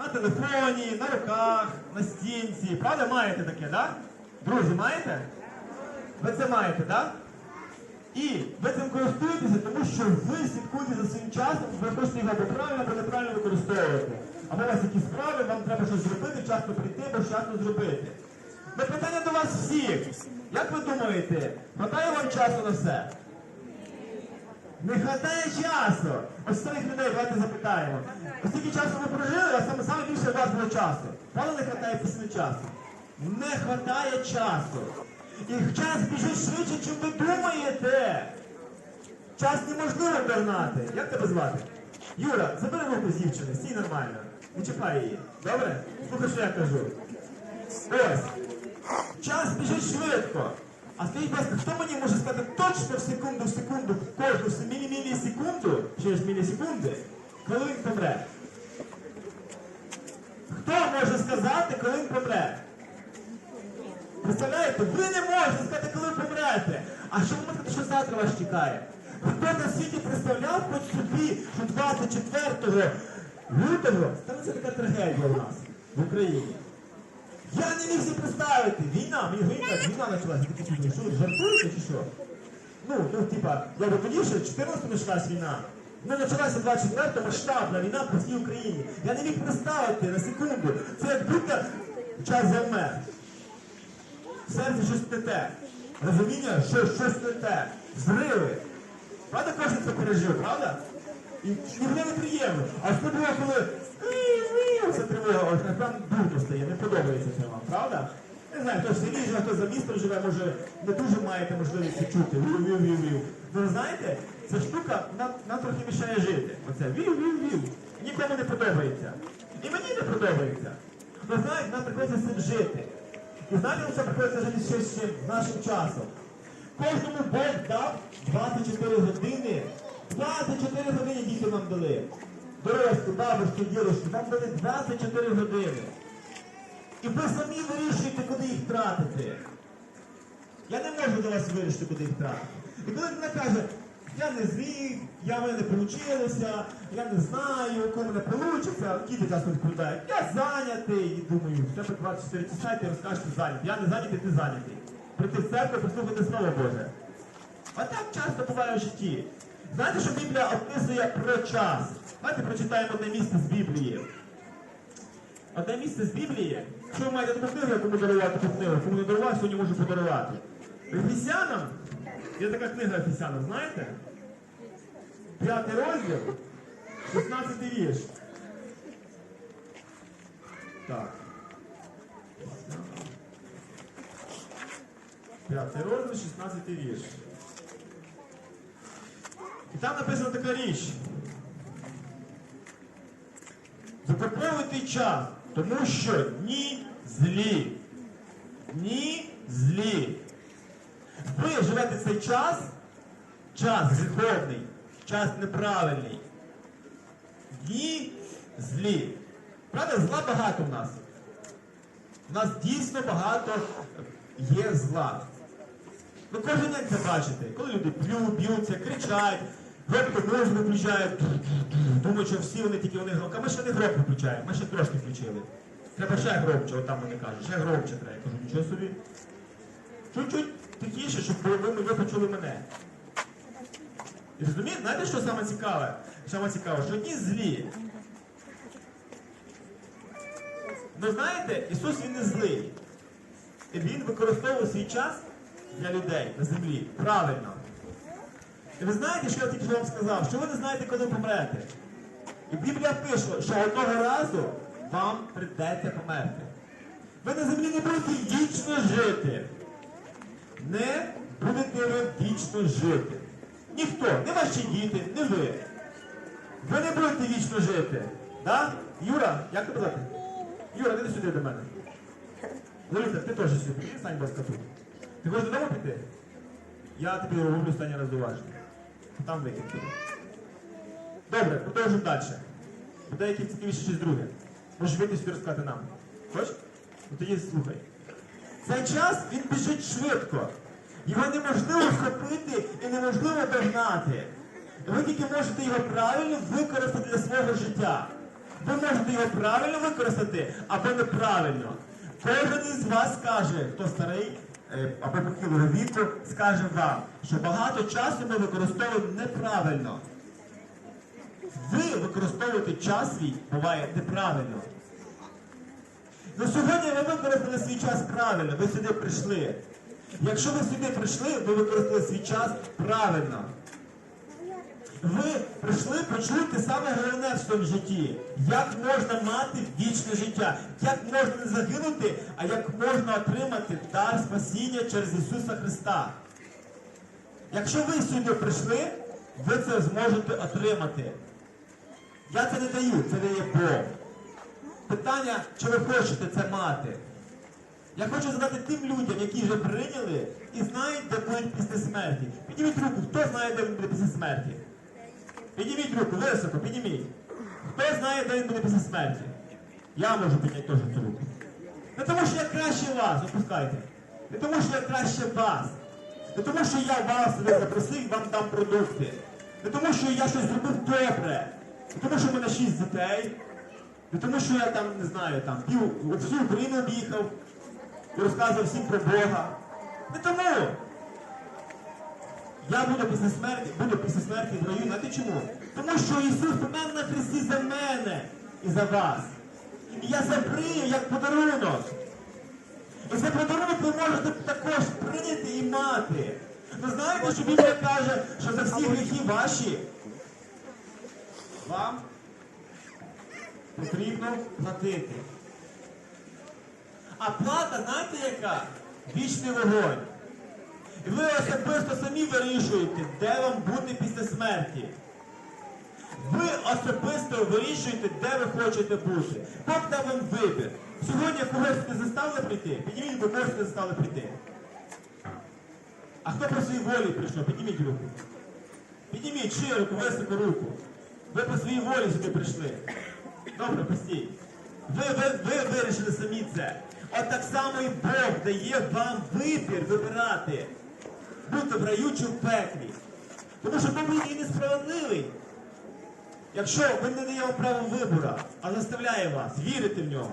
на телефоні, на руках, на стінці. Правда, маєте таке, так? Да? Друзі, маєте? Ви це маєте, так? Да? І ви цим користуєтеся, тому що ви слідкуєте за своїм часом, ви хочете його або правильно, або неправильно використовувати. Або у вас якісь справи, вам треба щось зробити, вчасно прийти, або вчасно зробити. Ми питання до вас всіх. Як ви думаєте, хватає вам часу на все? Не хватає часу. Ось старих людей давайте запитаємо. Ось скільки часу ви більше у вас було часу. Правда не хватає після часу? Не хватає часу. І час біжить швидше, чим ви думаєте. Час неможливо догнати. Як тебе звати? Юра, забери руку з дівчини, стій нормально. Не чіпай її. Добре? Слухай, що я кажу. Ось. Час біжить швидко. А скажіть, будь ласка, хто мені може сказати точно в секунду, в секунду, в кожну в мілі-мілісекунду, чи ж мілісекунди, коли він помре? Хто може сказати, коли він помре? Представляєте, ви не можете сказати, коли ви помрете. А що ви можете, що завтра вас чекає? Хто на світі представляв хоч собі, що 24 лютого станеться така трагедія у нас в Україні? Я не міг собі представити. Війна, мені говорить, війна почалася. Такі що жартуєте чи що? Ну, ну, типа, я би тоді ще 14 почалась війна. Ну, почалася 24 масштабна війна по всій Україні. Я не міг представити на секунду. Це як будто час завмер. В серці щось не те. Розуміння, що щось не те. Зриви. Правда, кожен це пережив, правда? І ніхто не приємно. А що було, коли це тривога, ось прям дурно стає, не подобається це вам, правда? Не знаю, хто в селі хто за містом живе, може не дуже маєте можливість чути. Вів-вів-вів-вів. Ну, ви знаєте, ця штука нам, нам трохи мішає жити. Оце вів-вів-вів. Нікому не подобається. І мені не подобається. Ви знаєте, нам приходиться з цим жити. І знаєте, це приходиться жити ще з чим? Нашим часом. Кожному Бог дав 24 години. 24 години діти нам дали. Дорослі, бабушки, дідушки, нам дали 24 години. І ви самі вирішуєте, куди їх тратити. Я не можу до вас вирішити, куди їх тратити. І коли людина каже, я не зміг, я в мене не вийшло, я не знаю, у кого не вийде, діти часто відповідають, я зайнятий. І думаю, в тебе 24 часа, і ти розкажеш, ти зайнятий. Я не зайнятий, ти зайнятий. Прийти в церкву, послухати Слово Боже. А так часто буває в житті. Знаєте, що Біблія описує про час? Давайте прочитаємо одне місце з Біблії. Одне місце з Біблії. Якщо ви маєте таку книгу, кому дарувати таку книгу, кому не дарував, сьогодні можу подарувати. Ефесянам, є така книга Ефесянам, знаєте? П'ятий розділ, 16 вірш. Так. П'ятий розділ, 16 вірш. І там написана така річ. Запропонуйте час, тому що дні злі. Дні злі. Ви живете цей час, час гріховний, час неправильний. Дні злі. Правда, зла багато в нас. У нас дійсно багато є зла. Ви кожен день це бачите, коли люди п'ють, б'ються, кричать, громко музику включають, думають, що всі вони тільки вони громко. А ми ще не громко включаємо, ми ще трошки включили. Треба ще громче, от там вони кажуть, ще громче треба. Я кажу, нічого собі. Чуть-чуть тихіше, щоб ви, ви, почули мене. І розумієте, знаєте, що саме цікаве? Саме цікаве, що одні злі. Ну знаєте, Ісус Він не злий. І Він використовує свій час для людей на землі. Правильно. І ви знаєте, що я тільки вам сказав? Що ви не знаєте, коли помрете. І Біблія пише, що одного разу вам прийдеться померти. Ви на землі не будете вічно жити. Не будете ви вічно жити. Ніхто, не ваші діти, не ви. Ви не будете вічно жити. Да? Юра, як тебе звати? Юра, іди сюди до мене. Лариса, ти теж сюди. Стань, будь ласка. Ти хочеш додому піти? Я тобі роблю останній раз уважно. Там викид. Добре, продовжуємо далі. Буде якесь цікавіше щось друге. Можеш вийти сюди розказати нам. Хочеш? Ну тоді слухай. Цей час він біжить швидко. Його неможливо схопити і неможливо догнати. Ви тільки можете його правильно використати для свого життя. Ви можете його правильно використати або неправильно. Кожен із вас скаже, хто старий е, або похилого віку, скаже вам, що багато часу ми використовуємо неправильно. Ви використовуєте час свій, буває неправильно. Ну сьогодні ви використали свій час правильно, ви сюди прийшли. Якщо ви сюди прийшли, ви використали свій час правильно. Ви прийшли почути саме головне в своєму житті. Як можна мати вічне життя, як можна не загинути, а як можна отримати дар спасіння через Ісуса Христа. Якщо ви сюди прийшли, ви це зможете отримати. Я це не даю, це дає Бог. Питання, чи ви хочете це мати? Я хочу задати тим людям, які вже прийняли і знають, де будуть після смерті. Підніміть руку, хто знає, де він буде після смерті? Підніміть руку, високо, підніміть. Хто знає, де він буде після смерті? Я можу підняти теж цю руку. Не тому, що я краще вас, опускайте. Не тому, що я краще вас. Не тому, що я вас запросив вам дам продукти. Не тому, що я щось зробив добре. Не тому, що в мене шість дітей. Не тому, що я там, не знаю, там пів всю Україну об'їхав і розказував всім про Бога. Не тому. Я буду після смерті, буду після смерті в раю, знаєте чому? Тому що Ісус помер на хресті за мене і за вас. І я забрию як подарунок. І цей подарунок ви можете також прийняти і мати. Ви знаєте, що Біблія каже, що за всі гріхи ваші вам потрібно платити. А плата, знаєте яка? Вічний вогонь. І ви особисто самі вирішуєте, де вам бути після смерті. Ви особисто вирішуєте, де ви хочете бути. Бог дав вам вибір. Сьогодні когось не заставили прийти. Підніміть, бо когось не заставили прийти. А хто по своїй волі прийшов? Підніміть руку. Підніміть широко, високо руку. Ви по своїй волі сюди прийшли. Добре, постій. Ви, ви, ви вирішили самі це. От так само і Бог дає вам вибір вибирати. Бути в раю чи в пеклі. Тому що Бог є несправедливий. Якщо він не дає вам право вибору, а заставляє вас вірити в нього,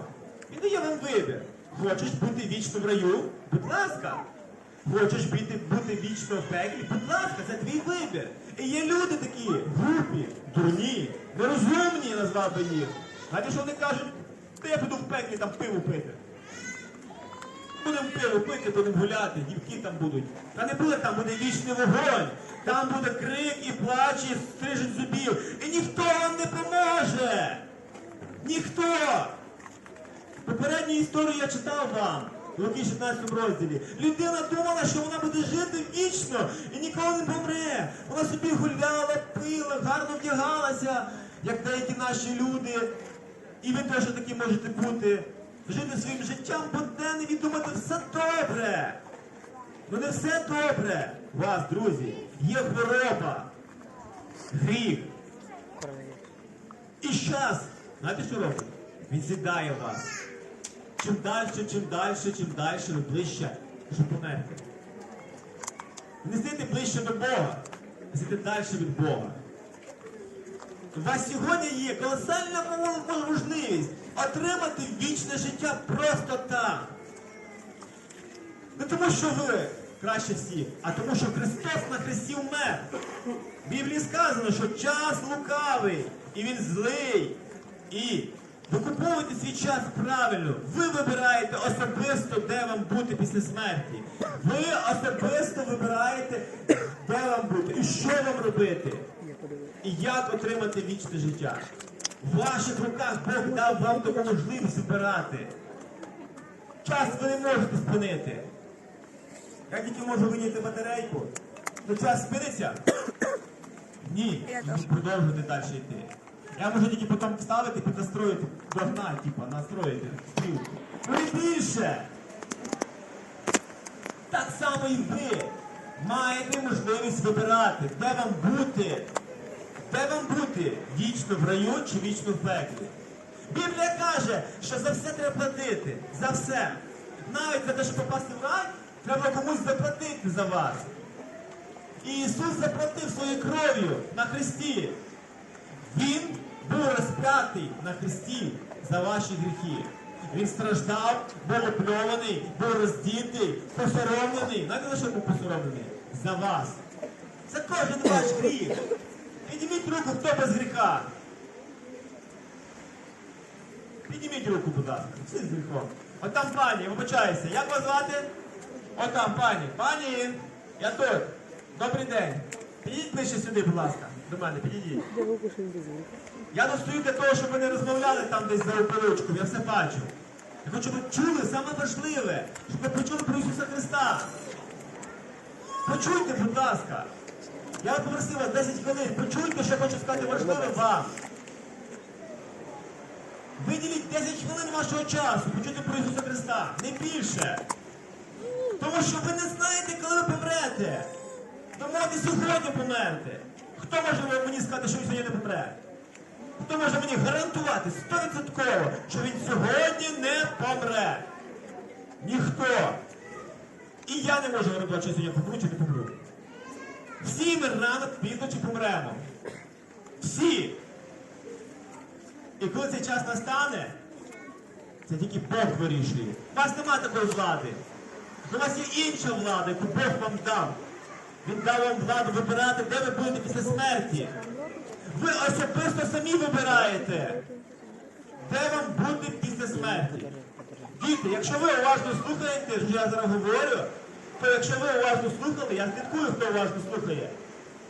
він дає вам вибір. Хочеш бути вічно в раю? Будь ласка. Хочеш бути, бути вічно в пеклі? Будь ласка, це твій вибір. І є люди такі, глупі, дурні, нерозумні, назвав би їх. Знаєте, що вони кажуть? Та я піду в пеклі там пиво пити. Будемо пиво пити, будемо гуляти, дівки там будуть. Та не буде там, буде вічний вогонь. Там буде крик і плач, і стрижень зубів. І ніхто вам не поможе. Ніхто. Попередню історію я читав вам. У Луки 16 розділі. Людина думала, що вона буде жити вічно і ніколи не помре. Вона собі гуляла, пила, гарно вдягалася, як деякі наші люди. І ви теж такі можете бути. Жити своїм життям буденним і думати, все добре. Ну не все добре. У вас, друзі, є хвороба, гріх. І щас, знаєте, що робить? Він сідає вас. Чим далі, чим далі, чим далі, ви ближче, щоб померти. Не стійте ближче до Бога, а стійте далі від Бога. У вас сьогодні є колосальна мо- можливість отримати вічне життя просто так. Не тому, що ви краще всіх, а тому, що Христос на Христі вмер. В Біблії сказано, що час лукавий, і він злий. І викуповуйте свій час правильно. Ви вибираєте особисто, де вам бути після смерті. Ви особисто вибираєте, де вам бути і що вам робити. І як отримати вічне життя. В ваших руках Бог дав вам таку можливість вибирати. Час ви не можете спинити. Я тільки можу виняти батарейку. Ну час спиниться? Ні. Продовжувати далі йти. Я можу тільки потім вставити, піднастроїти до дна, типу, настроїти стрілку. Ну і більше. Так само і ви маєте можливість вибирати, де вам бути. Де вам бути? Вічно в раю чи вічно в пеклі? Біблія каже, що за все треба платити. За все. Навіть за те, щоб попасти в рай, треба комусь заплатити за вас. І Ісус заплатив своєю кров'ю на Христі. Він був розп'ятий на хресті за ваші гріхи. Він страждав, був опльований, був роздітий, посоромлений. Знаєте, за що був посоромлений? За вас. За кожен ваш гріх. Підніміть руку, хто без гріха. Підніміть руку, будь ласка, всі з гріхом. От там пані, вибачаюся, як вас звати? От там пані. Пані, я тут. Добрий день. Підійдіть ближче сюди, будь ласка. До мене, підійдіть. Я тут стою для того, щоб ви не розмовляли там десь за опорочку, я все бачу. Я хочу, щоб ви чули саме важливе, щоб ви почули про Ісуса Христа. Почуйте, будь ласка. Я попросив вас 10 хвилин. Почуйте, що я хочу сказати важливе вам. Виділіть 10 хвилин вашого часу, почути про Ісуса Христа. Не більше. Тому що ви не знаєте, коли ви помрете. Ви можете сьогодні померти. Хто може мені сказати, що він сьогодні не помре? Хто може мені гарантувати 100%, що він сьогодні не помре? Ніхто. І я не можу гарантувати, що сьогодні помру чи не помру. Всі ми рано пізно чи помремо. Всі. І коли цей час настане, це тільки Бог вирішує. У вас нема такої влади. У вас є інша влада, яку Бог вам дав. Він дав вам владу вибирати, де ви будете після смерті. Ви особисто самі вибираєте, де вам бути після смерті. Діти, якщо ви уважно слухаєте, що я зараз говорю, то якщо ви уважно слухали, я слідкую, хто уважно слухає,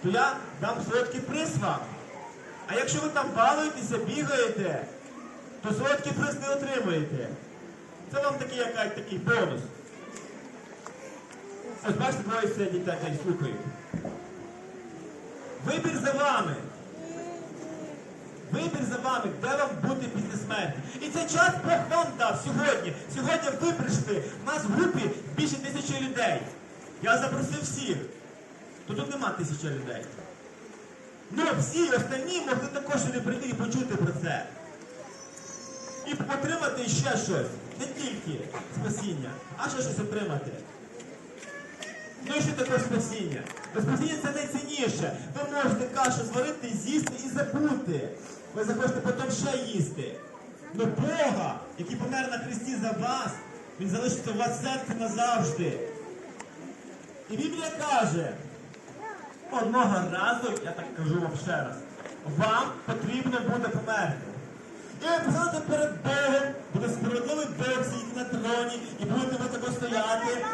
то я дам солодкий приз вам. А якщо ви там балуєтеся, бігаєте, то солодкий приз не отримуєте. Це вам такий якась такий бонус. Бачите, двоє сидять дітей і слухають. Вибір за вами. Вибір за вами, де вам бути після смерті. І цей час Бог вам дав сьогодні. Сьогодні ви прийшли. У нас в групі більше тисячі людей. Я запросив всіх. То тут нема тисячі людей. Ну, всі остальні могли також сюди прийти і почути про це. І отримати ще щось. Не тільки спасіння, а ще щось отримати. Ну і що таке спасіння? Бо спасіння це найцінніше. Ви можете кашу зварити, з'їсти і забути. Ви захочете потім ще їсти. Но Бога, який помер на Христі за вас, Він залишиться у вас серці назавжди. І Біблія каже, одного разу, я так кажу вам ще раз, вам потрібно буде померти. І ви постанете перед Богом, буде справедливий Бог сидіти на троні, і будете ви тако стояти.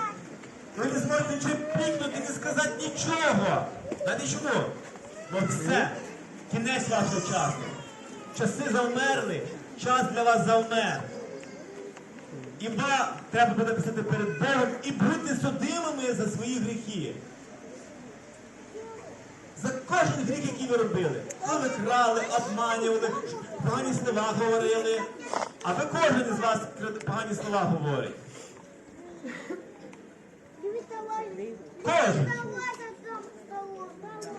Ви не зможете нічого пікнути, не сказати нічого. Знаєте чому? Бо все, кінець вашого часу. Часи завмерли, час для вас завмер. І вам треба буде писати перед Богом і бути судимими за свої гріхи. За кожен гріх, який ви робили. Коли ви крали, обманювали, погані слова говорили. А ви кожен із вас погані слова говорить. Кожен.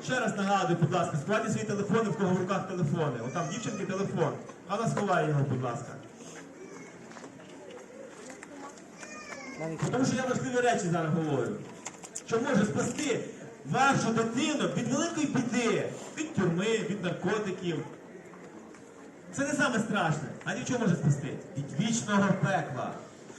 Ще раз нагадую, будь ласка, сховайте свої телефони, в кого в руках телефони. Отам дівчинки телефон. Вона сховає його, будь ласка. Тому що я важливі речі зараз говорю. Що може спасти вашу дитину від великої біди, від тюрми, від наркотиків. Це не саме страшне. А нічого може спасти? Від вічного пекла.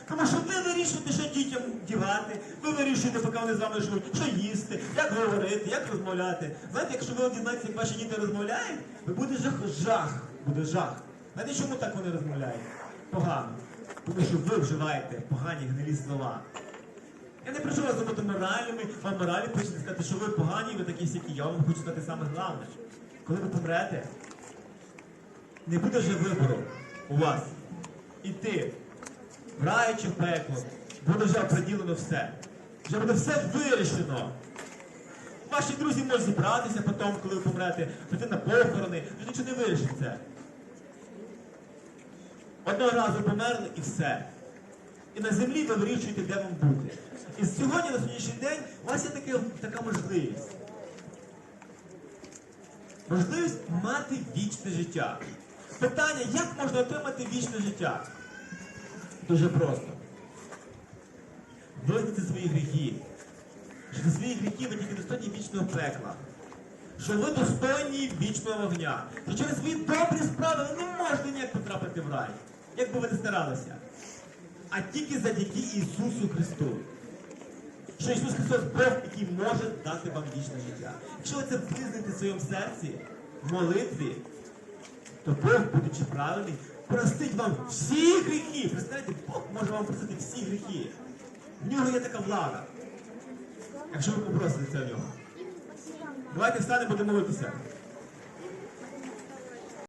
Тому що ви вирішуєте, що дітям дівати, ви вирішуєте, поки вони з вами живуть, що їсти, як говорити, як розмовляти. Знаєте, якщо ви дізнаєтеся, як ваші діти розмовляють, ви буде жах, жах, буде жах. Знаєте, чому так вони розмовляють? Погано. Тому що ви вживаєте погані гнилі слова. Я не прошу вас бути моральними, вам моралі хочете сказати, що ви погані, ви такі сякі. Я вам хочу сказати саме головне. Коли ви помрете, не буде вже вибору у вас. Іти в рай чи в пекло. Буде вже оприділено все. Вже буде все вирішено. Ваші друзі можуть зібратися потім, коли ви помрете, прийти на похорони, вже нічого не вирішиться. Одного разу померли і все. І на землі ви вирішуєте, де вам бути. І сьогодні, на сьогоднішній день, у вас є таке, така можливість. Можливість мати вічне життя. Питання, як можна отримати вічне життя? Дуже просто. Визнати свої гріхи. Що за свої гріхи ви тільки достойні вічного пекла. що ви достойні вічного вогня. Що через свої добрі справи ви не можете ніяк потрапити в рай, як би ви не старалися. А тільки завдяки Ісусу Христу. Що Ісус Христос Бог, який може дати вам вічне життя. Якщо ви це визнаєте в своєму серці, в молитві, то Бог, будучи правильний, простить вам всі гріхи. Представляєте, Бог може вам простити всі гріхи. В нього є така влада. Якщо ви попросите в нього. Давайте встанемо, будемо молитися.